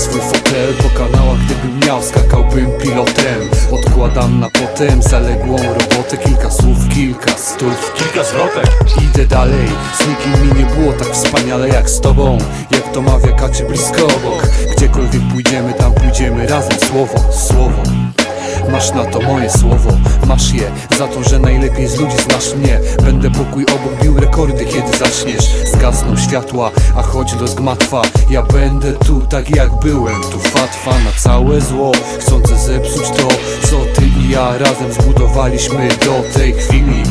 swój fotel Po kanałach gdybym miał skakałbym pilotem. Odkładam na potem zaległą robotę Kilka słów, kilka stów, kilka zwrotek. Idę dalej, z nikim mi nie było tak wspaniale jak z tobą. Jak to mawia kacie blisko obok. Gdziekolwiek pójdziemy, tam pójdziemy razem. Słowo, słowo. Masz na to moje słowo, masz je Za to, że najlepiej z ludzi znasz mnie. Będę pokój obok bił rekordy, kiedy zaczniesz Zgasną światła, a choć los gmatwa Ja będę tu tak jak byłem Tu fatwa na całe zło. Chcące zepsuć to, co ty i ja razem zbudowaliśmy do tej chwili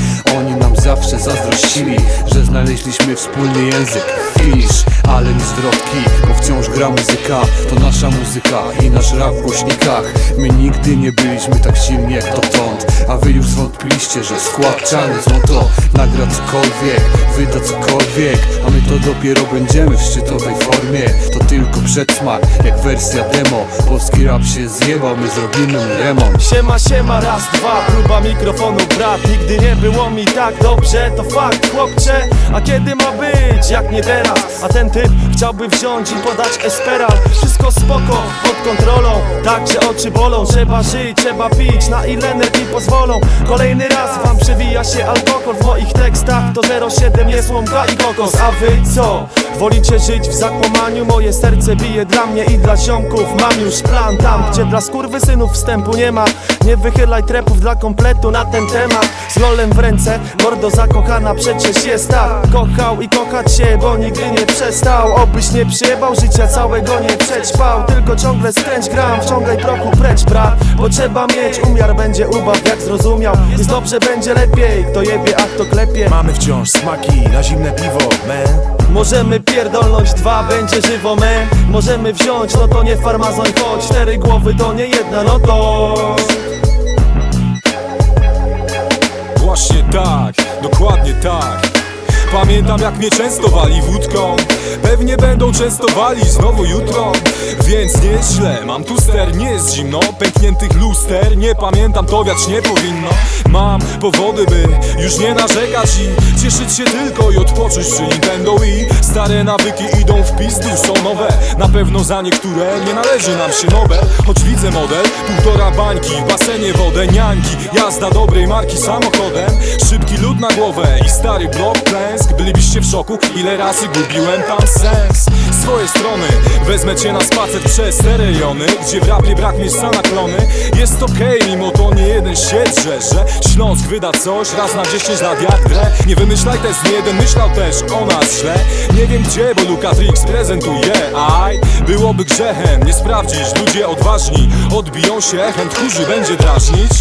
zawsze zazdrościli, że znaleźliśmy wspólny język. Finisz, ale nie zwrotki, bo wciąż gra muzyka. To nasza muzyka i nasz rap w głośnikach. My nigdy nie byliśmy tak silni jak dotąd A wy już zwątpiliście, że skład czarny złoto Nagra cokolwiek, wyda cokolwiek A my to dopiero będziemy w szczytowej formie. To tylko przedsmak, jak wersja demo. Polski rap się zjebał, my zrobimy remont. Siema, siema, raz, dwa, próba mikrofonu, brat. Nigdy nie było mi tak dobrze, to fakt, chłopcze. A kiedy ma być, jak nie teraz? A ten typ chciałby wziąć i podać esperal. Wszystko spoko, pod kontrolą Tak, że oczy bolą, trzeba żyć, trzeba pić Na ile nerki pozwolą. Kolejny raz wam przewija się alkohol W moich tekstach. To 07 jest łąka i kokos. A wy co? Wolicie żyć w zakłamaniu? Moje serce bije dla mnie i dla ziomków. Mam już plan tam, gdzie dla skurwysynów wstępu nie ma. Nie wychylaj trepów dla kompletu na ten temat. Z lolem w ręce, mordo zakochana przecież jest tak. Kochał i kochać się, bo nigdy nie przestał. Obyś nie przyjebał życia całego nie przećpał Tylko ciągle skręć gram, wciągaj trochu precz brat. Bo trzeba mieć umiar, będzie ubaw jak zrozumiał. Jest dobrze, będzie lepiej, kto jebie, a kto klepie. Mamy wciąż smaki na zimne piwo, man Możemy pierdolnąć dwa, będzie żywo me Możemy wziąć, no to nie farmazon Choć cztery głowy to nie jedna, no to Pamiętam jak mnie częstowali wódką. Pewnie będą częstowali znowu jutro. Więc nie jest źle, mam tu ster, nie jest zimno. Pękniętych luster, nie pamiętam to wiać nie powinno. Mam powody by już nie narzekać i Cieszyć się tylko i odpocząć przy Nintendo i Stare nawyki idą w pizdu, są nowe. Na pewno za niektóre nie należy nam się Nobel. Choć widzę model, półtora bańki W basenie wodę, niańki. Jazda dobrej marki samochodem. Szybki lód na głowę i stary blok klęsk Bylibyście w szoku, ile razy gubiłem tam sens Swoje strony, wezmę cię na spacer przez te rejony Gdzie w rapie brak miejsca na klony Jest okej, mimo to nie jeden się Że Śląsk wyda coś raz na 10 lat jak grę Nie wymyślaj test, nie jeden myślał też o nas źle. Nie wiem gdzie, bo Luka Trix prezentuje Aj, byłoby grzechem nie sprawdzić Ludzie odważni odbiją się, chęt kurzy będzie drażnić